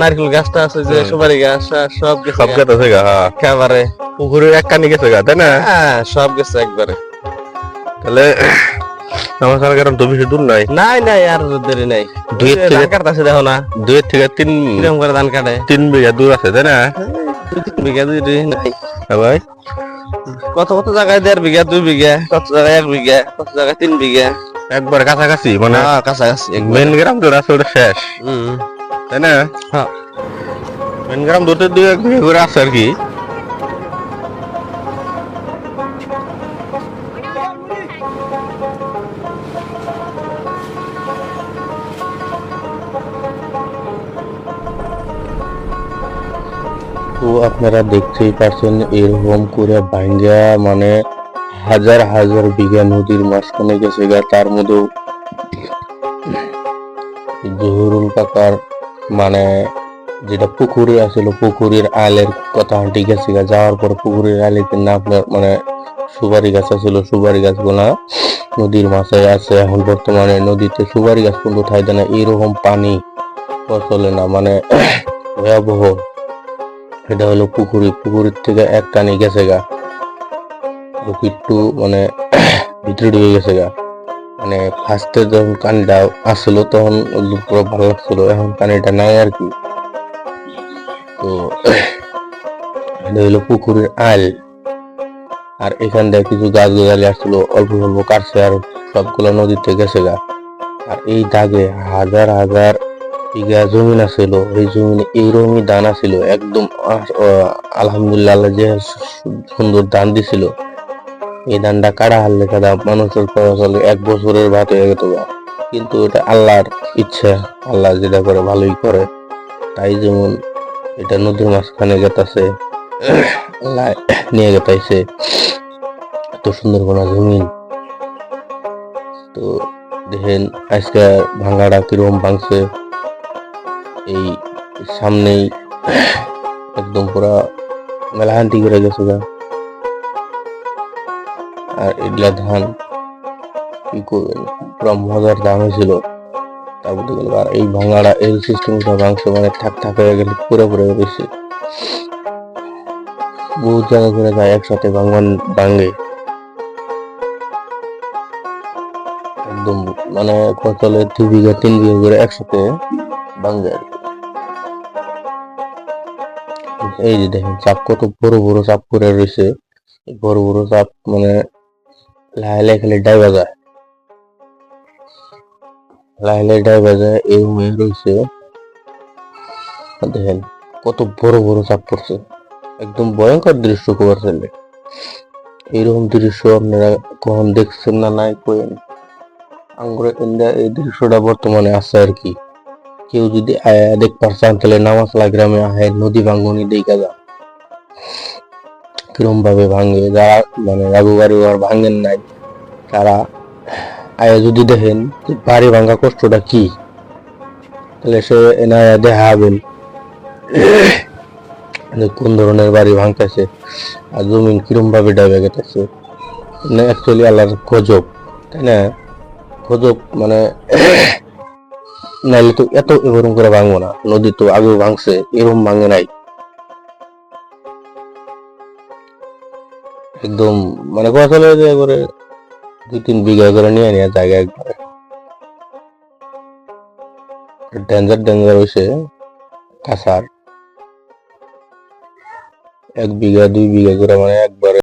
নারকেল গাছটা আছে যে সুপারি গাছ সব সব গেছে আছে গা পুকুরের এক কানি গেছে গা তাই না? হ্যাঁ সব গেছে একবারে। তাহলে আমার কারণ তো বেশি দূর নাই। নাই নাই আর দেরি নাই। দুইয়ের ধান থেকে কাটতেছে দেখো না। দুইয়ের থেকে তিন কীরকম করে ধান কাটে? তিন বিঘা দূর আছে তাই না? তিন বিঘা দুই নাই। হ্যাঁ ভাই। কত কত জায়গায় দেড় বিঘা দুই বিঘা কত জায়গায় এক বিঘা কত জায়গায় তিন বিঘা? একবার কাছাকাছি মানে হ্যাঁ কাছাকাছি মেন গ্রাম তো আছে শেষ। তাই না? হ্যাঁ। মেন গ্রাম দুটো দুই এক বিঘা করে আছে আর কি। তো আপনারা দেখতেই পাচ্ছেন এরকম করে ভাঙ্গা মানে হাজার হাজার বিঘা নদীর মাঝখানে গেছে গা, তার মধ্যেও জহুরুল কাকার মানে যেটা পুকুরে আসলে, পুকুরের আলের কথা হাঁটি গেছে গা, যাওয়ার পর পুকুরের আলে কিনা আপনার মানে সুপারি গাছ আছিল সুপারি গাছগুলা নদীর মাঝে আছে, এখন বর্তমানে নদীতে সুপারি গাছ কিন্তু থাইতে না, এরকম পানি চলে না মানে ভয়াবহ। এটা হলো পুকুরি, পুকুরের থেকে এক টানি গেছে গা। একটু মানে ভিতরে ঢুকে গেছে গা। মানে ফার্স্টে যখন কানিটা আসলো তখন পুরো ভালো লাগছিল, এখন কানিটা নাই আর কি। তো এটা হলো পুকুরের আল। আর এখান থেকে কিছু গাছ গাছালি আসছিল অল্প অল্প কাটছে আর সবগুলো নদীতে গেছে গা। আর এই দাগে হাজার হাজার বিঘা জমিন আছিল, এই জমিনে এইরকমই দান আছিল, একদম আলহামদুলিল্লাহ যে সুন্দর দান দিছিল। এই ধানটা কাটা হারলে কাদা মানুষের করা চলে এক বছরের ভাত হয়ে গেত। কিন্তু এটা আল্লাহর ইচ্ছা, আল্লাহ যেটা করে ভালোই করে। তাই যেমন এটা নদীর মাঝখানে গেতাছে নিয়ে গেতাইছে। এত সুন্দর কোনা জমিন তো দেখেন, আজকে ভাঙাটা কীরকম ভাঙছে। এই সামনেই একদম পুরা মেলাহান্তি করে গেছে গা। আর এগুলা ধান কি করবেন পুরো মজার ধান হয়েছিল দেখলেন আর এই ভাঙাড়া সিস্টেমটা ভাঙছে মানে থাক থাক হয়ে গেলে পুরো পুরো বেশি। বহু জায়গা করে যায় একসাথে ভাঙে। একদম মানে কতলে দুই বিঘা, তিন বিঘা করে একসাথে ভাঙে আর। এই যে দেখেন, চাপ কত বড় বড় চাপ করে রয়েছে। বড় বড় চাপ মানে লাহে খালি ডাইবা যায় লাহে ডাইবা যায় এই রয়েছে কত বড় বড় চাপ পড়ছে। একদম ভয়ঙ্কর দৃশ্য কবার ফেললে এইরকম দৃশ্য আপনারা কখন দেখছেন না নাই কইেন। আঙ্গুরে ইন্ডিয়া এই দৃশ্যটা বর্তমানে আছে আর কি। কেউ যদি দেখ পারছেন তাহলে নামাজলা গ্রামে আহে, নদী ভাঙ্গনি দেখা যা কিরম ভাবে ভাঙে? যারা মানে রাঘু বাড়ি আর ভাঙেন নাই, তারা আয়া যদি দেখেন যে বাড়ি ভাঙা কষ্টটা কি, তাহলে সে এনায়া দেখাবেন যে কোন ধরনের বাড়ি ভাঙতেছে আর জমিন কিরম ভাবে ডাবে গেতেছে অ্যাকচুয়ালি আল্লাহর গজব, তাই না? গজব মানে নাইলে তো এত এরকম করে ভাঙবো না। নদী তো আগেও ভাঙছে, এরকম ভাঙে নাই। একদম মানে কথা হয়ে যায় একবারে দুই তিন বিঘা করে নিয়ে নিয়ে জায়গা একবারে। ডেঞ্জার ডেঞ্জার হয়েছে কাঁচার এক বিঘা, দুই বিঘা করে মানে একবার